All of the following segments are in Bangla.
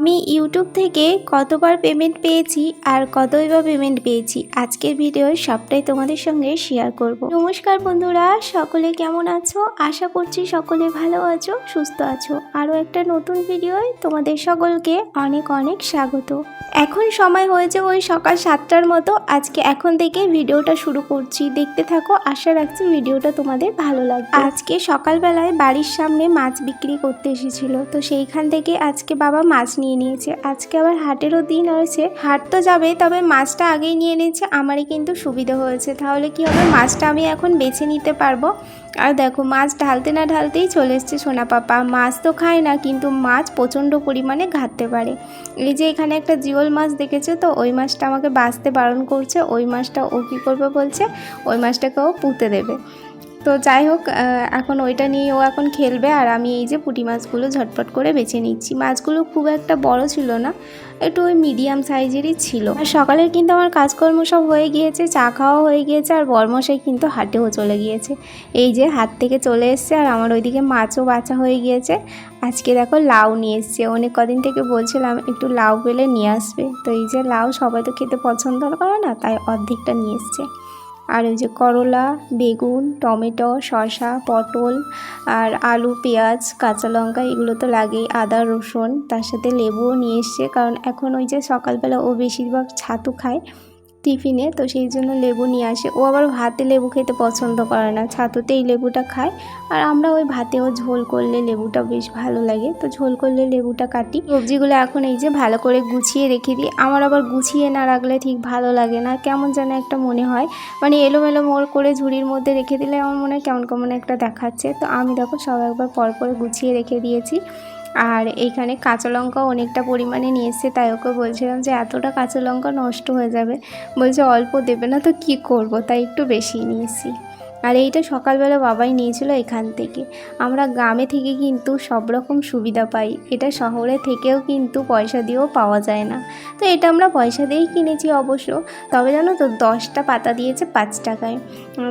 আমি ইউটিউব থেকে কতবার পেমেন্ট পেয়েছি আর কতই বা পেমেন্ট পেয়েছি আজকের ভিডিওর সবটাই তোমাদের সঙ্গে শেয়ার করব। নমস্কার বন্ধুরা, সকলে কেমন আছো? আশা করছি সকলে ভালো আছো, সুস্থ আছো। আরও একটা নতুন ভিডিওয় তোমাদের সকলকে অনেক অনেক স্বাগত। এখন সময় হয়েছে ওই সকাল সাতটার মতো। আজকে এখন থেকে ভিডিওটা শুরু করছি। দেখতে থাকো, আশা রাখছি ভিডিওটা তোমাদের ভালো লাগবে। আজকে সকালবেলায় বাড়ির সামনে মাছ বিক্রি করতে এসেছিল। তো সেইখান থেকে আজকে বাবা মাছ নিয়ে নিয়েছে। আজকে আবার হাটেরও দিন হয়েছে। হাট তো যাবে তবে মাছটা আগেই নিয়ে নিয়েছে। আমারই কিন্তু সুবিধা হয়েছে। তাহলে কি হবে? মাছটা আমি এখন বেছে নিতে পারব। আর দেখো, মাছ ঢালতে না ঢালতেই চলে এসছে সোনা পাপা। মাছ তো খায় না, কিন্তু মাছ প্রচণ্ড পরিমাণে ঘাটতে পারে। এই যে এখানে একটা জিওল মাছ দেখেছে তো? ওই মাছটা আমাকে বাঁচতে বারণ করছে। ওই মাছটা ও কী করবে বলছে? ওই মাছটাকে ও পুঁতে দেবে। তো যাই হোক এখন ওইটা নিয়ে ও এখন খেলবে আর আমি এই যে পুঁটি মাছগুলো ঝটপট করে বেছে নিচ্ছি। মাছগুলো খুব একটা বড় ছিল না, একটু ওই মিডিয়াম সাইজেরই ছিল। আর সকালের কিন্তু আমার কাজকর্ম সব হয়ে গিয়েছে, চা খাওয়া হয়ে গিয়েছে আর বরমশাই কিন্তু হাটেও চলে গিয়েছে। এই যে হাত থেকে চলে এসছে আর আমার ওইদিকে মাছও বাছা হয়ে গিয়েছে। আজকে দেখো লাউ নিয়ে এসছে। অনেক কদিন থেকে বলছিলাম একটু লাউ পেলে নিয়ে আসবে। তো এই যে লাউ সবাই তো খেতে পছন্দ করে না, তাই অর্ধেকটা নিয়ে এসছে। আর ওই যে করলা, বেগুন, টমেটো, শসা, পটল আর আলু, পেঁয়াজ, কাঁচা লঙ্কা, এগুলো তো লাগেই, আদা, রসুন, তার সাথে লেবুও নিয়ে এসছে। কারণ এখন ওই যে সকালবেলা ও বেশিরভাগ ছাতু খায় টিফিনে, তো সেই জন্য লেবু নিয়ে আসে। ও আবার ভাতে লেবু খেতে পছন্দ করে না। ছাতুতেই লেবুটা খায়। আর আমরা ওই ভাতেও ঝোল করলে লেবুটা বেশ ভালো লাগে। তো ঝোল করলে লেবুটা কাটি। সবজিগুলো এখন এই যে ভালো করে গুছিয়ে রেখে দিই। আমার আবার গুছিয়ে না রাখলে ঠিক ভালো লাগে না। কেমন যেন একটা মনে হয়। মানে এলোমেলো মোড় করে ঝুড়ির মধ্যে রেখে দিলে আমার মনে হয় কেমন কেমন একটা দেখাচ্ছে। তো আমি দেখো সব একবার পর পরে গুছিয়ে রেখে দিয়েছি। আর এইখানে কাঁচা লঙ্কা অনেকটা পরিমাণে নিয়েছে তাই ওকে বলছিলাম যে এতটা কাঁচা লঙ্কা নষ্ট হয়ে যাবে। বলছে অল্প দেবে না তো কি করব, তাই একটু বেশি নিয়েছি আর এইটা সকালবেলা বাবাই নিয়েছিল এখান থেকে। আমরা গ্রামে থেকে কিন্তু সব রকম সুবিধা পাই। এটা শহরে থেকেও কিন্তু পয়সা দিয়েও পাওয়া যায় না। তো এটা আমরা পয়সা দিয়েই কিনেছি অবশ্য। তবে জানো তো, দশটা পাতা দিয়েছে পাঁচ টাকায়।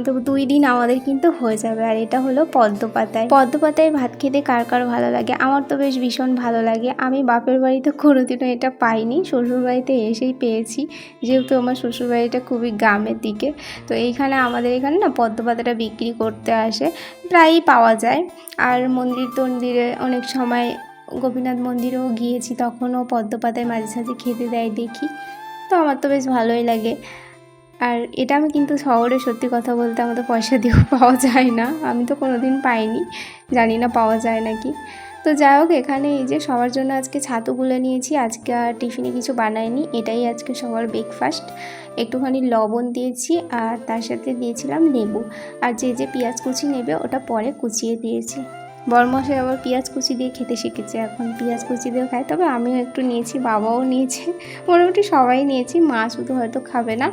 তো দুই দিন আমাদের কিন্তু হয়ে যাবে। আর এটা হলো পদ্ম পাতায়। পদ্ম পাতায় ভাত খেতে কার কার ভালো লাগে? আমার তো বেশ ভীষণ ভালো লাগে। আমি বাপের বাড়িতে কোনোদিনও এটা পাইনি। শ্বশুর বাড়িতে এসেই পেয়েছি। যেহেতু আমার শ্বশুর বাড়িটা খুবই গ্রামের দিকে। তো এইখানে আমাদের এখানে না পদ্ম পাতাটা বিক্রি করতে আসে, প্রায়ই পাওয়া যায়। আর মন্দির তন্দিরে অনেক সময় গোপীনাথ মন্দিরেও গিয়েছি, তখনও পদ্ম পাতায় মাঝে সাঝে খেতে দেয় দেখি। তো আমার তো বেশ ভালোই লাগে। আর এটা আমি কিন্তু শহরে সত্যি কথা বলতে আমাদের পয়সা দিয়েও পাওয়া যায় না। আমি তো কোনো দিন পাইনি, জানি না পাওয়া যায় নাকি। তো যাই হোক, এখানে এই যে সবার জন্য আজকে ছাতুগুলো নিয়েছি, আজকে আর টিফিনে কিছু বানাইনি, এটাই আজকে সবার ব্রেকফাস্ট একটুখানি লবণ দিয়েছি আর তার সাথে দিয়েছিলাম লেবু। আর যে যে পেঁয়াজ কুচি নেবে ওটা পরে কুচিয়ে দিয়েছি। বরমশাই আবার পেঁয়াজ কুচি দিয়ে খেতে শিখেছে, এখন পেঁয়াজ কুচি দিয়ে খায়, তবে আমিও একটু নিয়েছি, বাবাও নিয়েছে, মোটামুটি সবাই নিয়েছি, মা শুধু হয়তো খাবে না।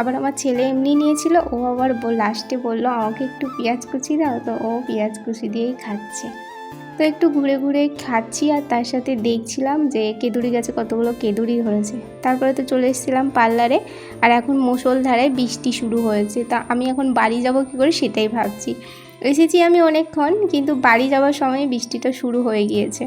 আবার আমার ছেলে এমনি নিয়েছিল, ও আবার লাস্টে বলল, আমাকে একটু পেঁয়াজ কুচি দাও তো ও পেঁয়াজ কুচি দিয়েই খাচ্ছে। তো একটু ঘুরে ঘুরে খাচ্ছি আর তার সাথে দেখছিলাম যে কেঁদুরি গাছে কতগুলো কেঁদুরি ধরেছে তারপরে তো চলে এসেছিলাম পার্লারে আর এখন মুষলধারে বৃষ্টি শুরু হয়েছে। তা আমি এখন বাড়ি যাব কী করে সেটাই ভাবছি। এসেছি আমি অনেকক্ষণ, কিন্তু বাড়ি যাওয়ার সময় বৃষ্টিটা শুরু হয়ে গিয়েছে।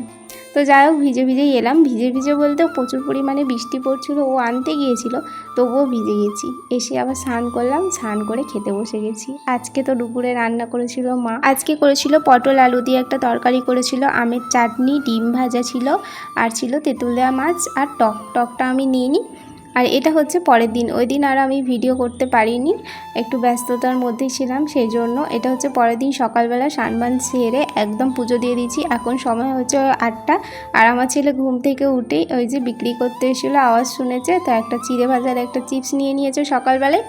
তো যাই হোক, ভিজে ভিজেই এলাম। ভিজে ভিজে বলতেও প্রচুর পরিমাণে বৃষ্টি পড়ছিল, ও আনতে গিয়েছিল, তবুও ভিজে গেছি। এসে আবার স্নান করলাম, স্নান করে খেতে বসে গেছি। আজকে তো দুপুরে রান্না করেছিল মা। আজকে করেছিল পটল আলু দিয়ে একটা তরকারি করেছিল, আমের চাটনি, ডিম ভাজা ছিল, আর ছিল তেঁতুল দেওয়া মাছ, আর টক, টকটা আমি নিয়ে নিই। আর এটা হচ্ছে পরের দিন। ওই দিন আর আমি ভিডিও করতে পারিনি, একটু ব্যস্ততার মধ্যে ছিলাম সেই জন্য এটা হচ্ছে পরের দিন সকালবেলা সানবান সেরে একদম পুজো দিয়ে দিয়েছি। এখন সময় হচ্ছে আটটা, আর আমার ছেলে ঘুম থেকে উঠেই ওই যে বিক্রি করতে এসেছিল, আওয়াজ শুনেছে, তো একটা চিড়ে ভাজার একটা চিপস নিয়ে নিয়েছে সকালবেলায়।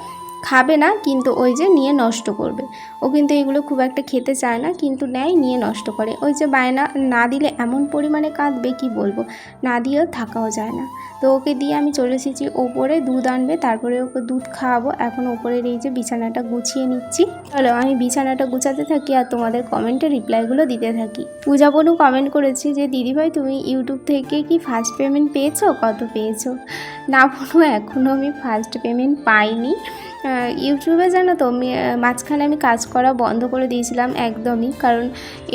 খাবে না, কিন্তু ওই যে নিয়ে নষ্ট করবে। ও কিন্তু এগুলো খুব একটা খেতে চায় না, কিন্তু নেয়, নিয়ে নষ্ট করে। ওই যে বায়না না দিলে এমন পরিমাণে কাঁদবে, কি বলব? না দিয়েও থাকাও যায় না। তো ওকে দিয়ে আমি চলে এসেছি ওপরে, দুধ আনবে, তারপরে ওকে দুধ খাওয়াবো। এখন ওপরের এই যে বিছানাটা গুছিয়ে নিচ্ছি। চলো, আমি বিছানাটা গুছাতে থাকি আর তোমাদের কমেন্টে রিপ্লাইগুলো দিতে থাকি। পূজা বনু কমেন্ট করেছি যে দিদিভাই তুমি ইউটিউব থেকে কি ফার্স্ট পেমেন্ট পেয়েছ? কত পেয়েছ? না বনু এখনও আমি ফার্স্ট পেমেন্ট পাইনি। ইউটিউবে জানো তো মাঝখানে আমি কাজ করা বন্ধ করে দিয়েছিলাম একদমই, কারণ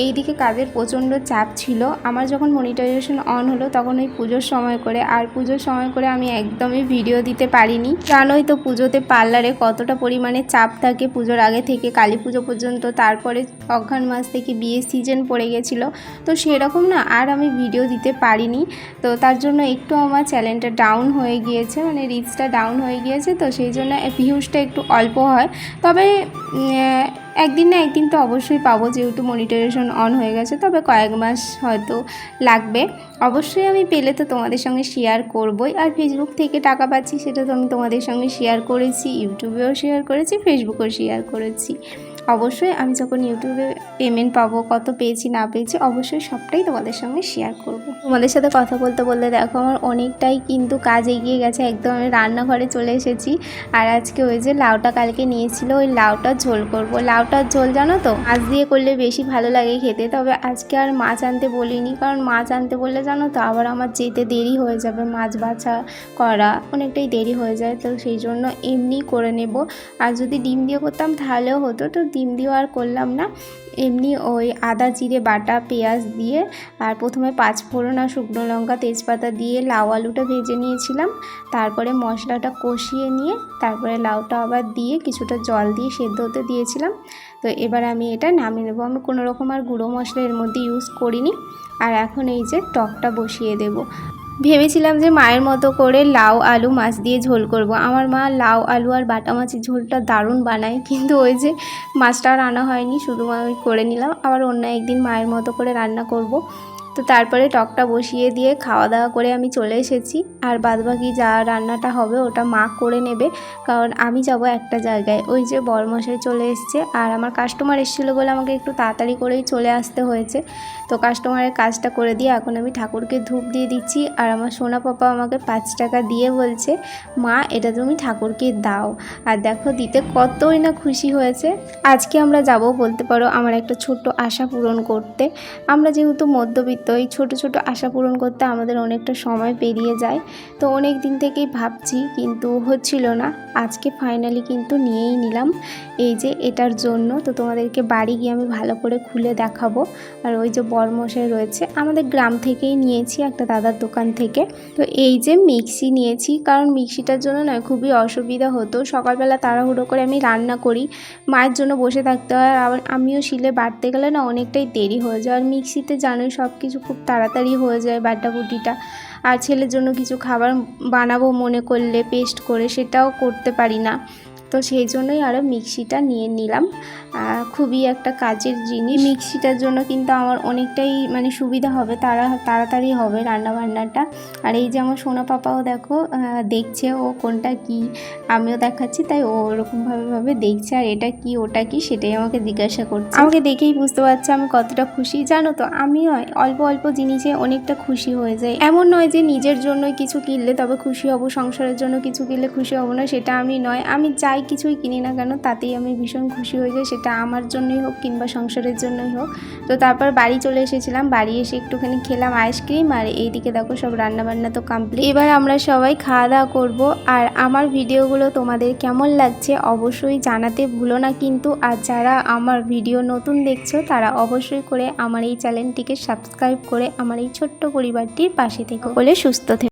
এই দিকে কাজের প্রচণ্ড চাপ ছিল। আমার যখন মনিটাইজেশন অন হলো, তখন ওই পুজোর সময় করে, আর পুজোর সময় করে আমি একদমই ভিডিও দিতে পারিনি। জানোই তো পুজোতে পার্লারে কতটা পরিমাণে চাপ থাকে পুজোর আগে থেকে, কালী পুজো পর্যন্ত, তারপরে অঘ্রাণ মাস থেকে বিয়ের সিজন পড়ে গেছিল। তো সেরকম না, আর আমি ভিডিও দিতে পারিনি। তো তার জন্য একটু আমার চ্যানেলটা ডাউন হয়ে গিয়েছে মানে রিচটা ডাউন হয়ে গিয়েছে, তো সেই জন্য ভিউজটা একটু অল্প হয়। তবে একদিন না একদিন তো অবশ্যই পাবো যেহেতু মনিটারেশন অন হয়ে গেছে, তবে কয়েক মাস হয়তো লাগবে। অবশ্যই আমি পেলে তো তোমাদের সঙ্গে শেয়ার করবই। আর ফেসবুক থেকে টাকা পাচ্ছি সেটা তো আমি তোমাদের সঙ্গে শেয়ার করেছি ইউটিউবেও শেয়ার করেছি ফেসবুকেও শেয়ার করেছি। অবশ্যই আমি যখন ইউটিউবে পেমেন্ট পাবো, কত পেয়েছি, না পেয়েছি, অবশ্যই সবটাই তোমাদের সঙ্গে শেয়ার করব। তোমাদের সাথে কথা বলতে বলতে দেখো, আমার অনেকটাই কিন্তু কাজ এগিয়ে গেছে। একদম আমি রান্নাঘরে চলে এসেছি। আর আজকে ওই যে লাউটা কালকে নিয়েছিল, ওই লাউটার ঝোল করব। লাউটার ঝোল জানো তো? মাছ দিয়ে করলে বেশি ভালো লাগে খেতে। তবে আজকে আর মাছ আনতে বলিনি, কারণ মাছ আনতে বললে জানো তো, আবার আমার যেতে দেরি হয়ে যাবে। মাছ বাছা করা অনেকটাই দেরি হয়ে যায়, তো সেই জন্য এমনি করে নেব। আর যদি ডিম দিয়ে করতাম, তাহলেও হতো। তো ডিম দিয়েও আর করলাম না। এমনি ওই আদা, জিরে, বাটা, পেঁয়াজ দিয়ে আর প্রথমে পাঁচ ফোড়ন আর শুকনো লঙ্কা, তেজপাতা দিয়ে লাউ আলুটা ভেজে নিয়েছিলাম। তারপরে মশলাটা কষিয়ে নিয়ে তারপরে লাউটা আবার দিয়ে কিছুটা জল দিয়ে সেদ্ধ হতে দিয়েছিলাম। তো এবার আমি এটা নামিয়ে নেব। আমি কোনো রকম আর গুঁড়ো মশলা এর মধ্যে ইউজ করিনি। আর এখন এই যে টকটা বসিয়ে দেবো। ভেবেছিলাম যে মায়ের মতো করে লাউ, আলু, মাছ দিয়ে ঝোল করব। আমার মা লাউ, আলু আর বাটা মাছের ঝোলটা দারুণ বানায়, কিন্তু ওই যে মাছটা রান্না হয়নি, শুধু আমি করে নিলাম। আবার অন্য একদিন মায়ের মতো করে রান্না করব। তো তারপরে টকটা বসিয়ে দিয়ে খাওয়া দাওয়া করে আমি চলে এসেছি। আর বাদবাকি যা রান্নাটা হবে ওটা মা করে নেবে। কারণ আমি যাব একটা জায়গায়। ওই যে বরমশাই চলে এসছে। আর আমার কাস্টমার এসেছিল বলে আমাকে একটু তাড়াতাড়ি করেই চলে আসতে হয়েছে। তো কাস্টমারের কাজটা করে দিয়ে এখন আমি ঠাকুরকে ধূপ দিয়ে দিচ্ছি। আর আমার সোনা পাপা আমাকে পাঁচ টাকা দিয়ে বলছে, মা, এটা তুমি ঠাকুরকে দাও। আর দেখো দিতে কতই না খুশি হয়েছে। আজকে আমরা যাব বলতে পারো আমার একটা ছোট্ট আশা পূরণ করতে। আমরা যেহেতু মধ্যবিত্ত এই ছোট ছোট আশা পূরণ করতে আমাদের অনেকটা সময় পেরিয়ে যায়। তো অনেক দিন থেকেই ভাবছি, কিন্তু হচ্ছিল না। আজকে ফাইনালি কিন্তু নিয়েই নিলাম। এই যে এটার জন্য তো তোমাদেরকে বাড়ি গিয়ে আমি ভালো করে খুলে দেখাবো। আর ওই যে বরমশাই রয়েছে, আমাদের গ্রাম থেকেই নিয়েছি একটা দাদার দোকান থেকে। তো এই যে মিক্সি নিয়েছি, কারণ মিক্সিটার জন্য না খুবই অসুবিধা হতো। সকালবেলা তাড়াহুড়ো করে আমি রান্না করি। মায়ের জন্য বসে থাকতে হয়। আর আমিও শিলে বাড়তে গেলে না অনেকটাই দেরি হয়ে যায়। আর মিক্সিতে জানোই সব কিছু খুব তাড়াতাড়ি হয়ে যায় বাড্ডাবুটিটা। আর ছেলের জন্য কিছু খাবার বানাবো মনে করলে, পেস্ট করে সেটাও করতে পারি না। তো সেই জন্যই আরও মিক্সিটা নিয়ে নিলাম। খুবই একটা কাজের জিনিস। মিক্সিটার জন্য কিন্তু আমার অনেকটাই মানে সুবিধা হবে, তারা, তাড়াতাড়ি হবে রান্না বান্নাটা আর এই যে আমার সোনা পাপাও দেখো দেখছে ও কোনটা কি, আমিও দেখাচ্ছি, তাই ও ওরকমভাবে ভাবে দেখছে আর এটা কি, ওটা কি, সেটাই আমাকে জিজ্ঞাসা করছে। আমাকে দেখেই বুঝতে পারছে আমি কতটা খুশি। জানো তো, আমিও অল্প অল্প জিনিসে অনেকটা খুশি হয়ে যাই। এমন নয় যে নিজের জন্যই কিছু কিনলে তবে খুশি হব, সংসারের জন্য কিছু কিনলে খুশি হব না, সেটা আমি নয়। আমি যাই কিছুই কিনি না কেন, তাতেই আমি ভীষণ খুশি হয়ে যাই। সেটা আমার জন্যই হোক কিংবা সংসারের জন্যই হোক। তো তারপর বাড়ি চলে এসেছিলাম, বাড়ি এসে একটুখানি খেলাম আইসক্রিম আর এইদিকে দেখো সব রান্না বান্না তো কমপ্লিট এবার আমরা সবাই খাওয়া দাওয়া করব আর আমার ভিডিওগুলো তোমাদের কেমন লাগছে অবশ্যই জানাতে ভুলো না কিন্তু, আর যারা আমার ভিডিও নতুন দেখছ তারা অবশ্যই করে আমার এই চ্যানেলটিকে সাবস্ক্রাইব করে আমার এই ছোট্ট পরিবারটির পাশে থেকে। বলে সুস্থ থেকো।